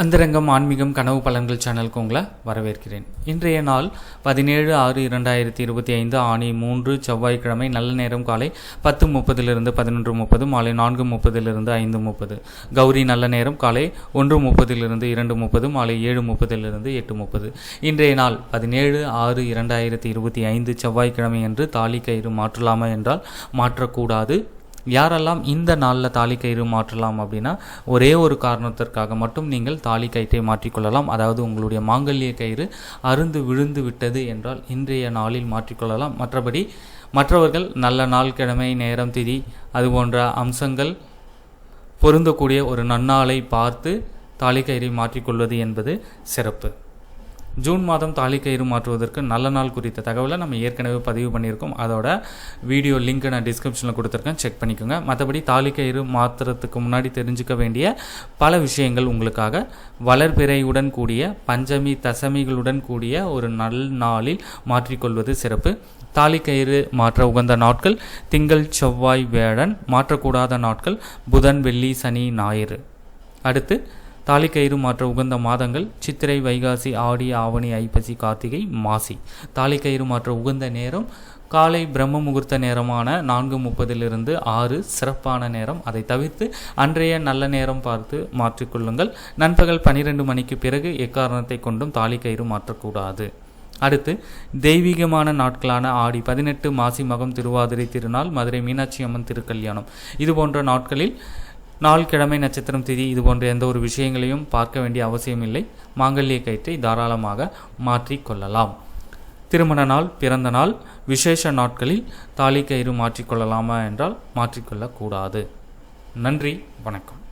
அந்தரங்கம் ஆன்மீகம் கனவு பலன்கள் சேனலுக்கு உங்களை வரவேற்கிறேன். இன்றைய நாள் பதினேழு ஆறு இரண்டாயிரத்தி இருபத்தி ஐந்து ஆணி மூன்று செவ்வாய்க்கிழமை நல்ல நேரம் காலை பத்து முப்பதிலிருந்து பதினொன்று முப்பது மாலை நான்கு முப்பதிலிருந்து ஐந்து முப்பது. கௌரி நல்ல நேரம் காலை ஒன்று முப்பதிலிருந்து இரண்டு முப்பது மாலை ஏழு முப்பதிலிருந்து எட்டு முப்பது. இன்றைய நாள் பதினேழு ஆறு இரண்டாயிரத்தி இருபத்தி ஐந்து செவ்வாய்க்கிழமை என்று தாலி கயிறு மாற்றலாமா என்றால் மாற்றக்கூடாது. யாரெல்லாம் இந்த நாளில் தாலி கயிறு மாற்றலாம் அப்படின்னா ஒரே ஒரு காரணத்திற்காக மட்டும் நீங்கள் தாலி கயிற்றை மாற்றிக்கொள்ளலாம். அதாவது உங்களுடைய மாங்கல்ய கயிறு அருந்து விழுந்து விட்டது என்றால் இன்றைய நாளில் மாற்றிக்கொள்ளலாம். மற்றபடி மற்றவர்கள் நல்ல நாள் கிழமை நேரம் திதி அது போன்ற அம்சங்கள் பொருந்தக்கூடிய ஒரு நன்னாளை பார்த்து தாலி கயிறை மாற்றிக்கொள்வது என்பது சிறப்பு. ஜூன் மாதம் தாலி கயிறு மாற்றுவதற்கு நல்ல நாள் குறித்த தகவலை நம்ம ஏற்கனவே பதிவு பண்ணியிருக்கோம். அதோட வீடியோ லிங்க் நான் டிஸ்கிரிப்ஷனில் கொடுத்துருக்கேன். செக் பண்ணிக்கோங்க. மற்றபடி தாலி கயிறு மாற்றுறதுக்கு முன்னாடி தெரிஞ்சுக்க வேண்டிய பல விஷயங்கள் உங்களுக்காக. வளர்பிறையுடன் கூடிய பஞ்சமி தசமிகளுடன் கூடிய ஒரு நல் நாளில் மாற்றிக்கொள்வது சிறப்பு. தாலி கயிறு மாற்ற உகந்த நாட்கள் திங்கள் செவ்வாய் வேழன் மாற்றக்கூடாத நாட்கள் புதன் வெள்ளி சனி ஞாயிறு. அடுத்து தாலிக்கயிறு மாற்ற உகந்த மாதங்கள் சித்திரை வைகாசி ஆடி ஆவணி ஐப்பசி கார்த்திகை மாசி. தாலிக்கயிறு மாற்ற உகந்த நேரம் காலை பிரம்ம முகூர்த்த நேரமான நான்கு முப்பதிலிருந்து ஆறு சிறப்பான நேரம். அதை தவிர்த்து அன்றைய நல்ல நேரம் பார்த்து மாற்றிக்கொள்ளுங்கள் நண்பகல் பனிரெண்டு மணிக்கு பிறகு எக்காரணத்தை கொண்டும் தாலிக்கயிறு மாற்றக்கூடாது. அடுத்து தெய்வீகமான நாட்களான ஆடி பதினெட்டு மாசி மகம் திருவாதிரை திருநாள் மதுரை மீனாட்சி அம்மன் திருக்கல்யாணம். இது போன்ற நாட்களில் நாள் கிழமை நட்சத்திரம் திதி இது போன்ற எந்த ஒரு விஷயங்களையும் பார்க்க வேண்டிய அவசியமில்லை மாங்கல்ய கயிற்றை தாராளமாக மாற்றிக் கொள்ளலாம். திருமண நாள் பிறந்த நாள் விசேஷ நாட்களில் தாலி கயிறு மாற்றிக்கொள்ளலாமா என்றால் மாற்றிக்கொள்ளக்கூடாது நன்றி வணக்கம்.